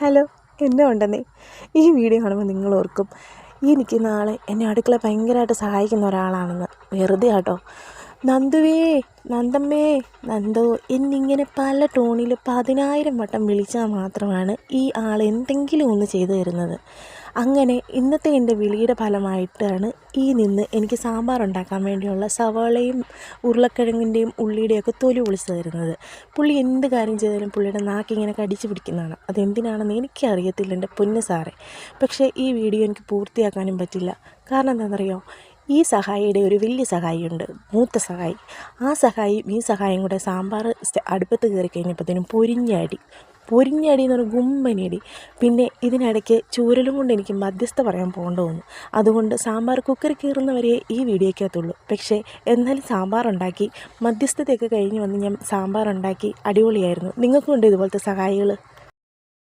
Hello എന്നെ ഉണ്ടെന്നേ? ഈ വീഡിയോ കാണുമ്പോൾ നിങ്ങൾ ഓർക്കും എനിക്ക് നാളെ എന്നെ അടുക്കള ഭയങ്കരമായിട്ട് സഹായിക്കുന്ന ഒരാളാണെന്ന്. വെറുതെ കേട്ടോ നന്ദുവേ നന്ദമ്മേ നന്ദോ എന്നിങ്ങനെ പല ടോണിൽ പതിനായിരം വട്ടം വിളിച്ചാൽ മാത്രമാണ് ഈ ആൾ എന്തെങ്കിലും ഒന്ന് ചെയ്തു തരുന്നത്. അങ്ങനെ ഇന്നത്തെ എന്റെ വിളിയുടെ ഫലമായിട്ടാണ് ഈ നിന്ന് എനിക്ക് സാമ്പാർ ഉണ്ടാക്കാൻ വേണ്ടിയുള്ള സവാളയും ഉരുളക്കിഴങ്ങിന്റെയും ഉള്ളിയുടെയൊക്കെ തൊലി പൊളിച്ച് തരുന്നത്. പുള്ളി എന്ത് കാര്യം ചെയ്താലും പുള്ളിയുടെ നാക്കിങ്ങനെ കടിച്ചു പിടിക്കുന്നതാണ്. അതെന്തിനാണെന്ന് എനിക്കറിയത്തില്ല എന്റെ പൊന്ന് സാറേ. പക്ഷേ ഈ വീഡിയോ എനിക്ക് പൂർത്തിയാക്കാനും പറ്റില്ല. കാരണം എന്താണെന്നറിയോ? ഈ സഹായിയുടെ ഒരു വലിയ സഹായിയുണ്ട്. മൂത്ത സഹായി. ആ സഹായി ഈ സഹായം കൂടെ സാമ്പാർ അടുപ്പത്ത് കയറി കഴിഞ്ഞപ്പോഴത്തേനും പൊരിഞ്ഞടി പൊരിഞ്ഞടി എന്ന് പറഞ്ഞ ഗുമ്മനടി പിന്നെ ഇതിനിടയ്ക്ക് ചൂരലും കൊണ്ട് എനിക്ക് മധ്യസ്ഥ പറയാൻ പോകേണ്ട വന്നു. അതുകൊണ്ട് സാമ്പാർ കുക്കർ കയറുന്നവരെ ഈ വീഡിയോയ്ക്കകത്തുള്ളൂ. പക്ഷേ എന്നാലും സാമ്പാർ ഉണ്ടാക്കി മധ്യസ്ഥതയൊക്കെ കഴിഞ്ഞ് വന്ന് ഞാൻ സാമ്പാർ ഉണ്ടാക്കി അടിപൊളിയായിരുന്നു. നിങ്ങൾക്കും ഉണ്ട് ഇതുപോലത്തെ സഹായികൾ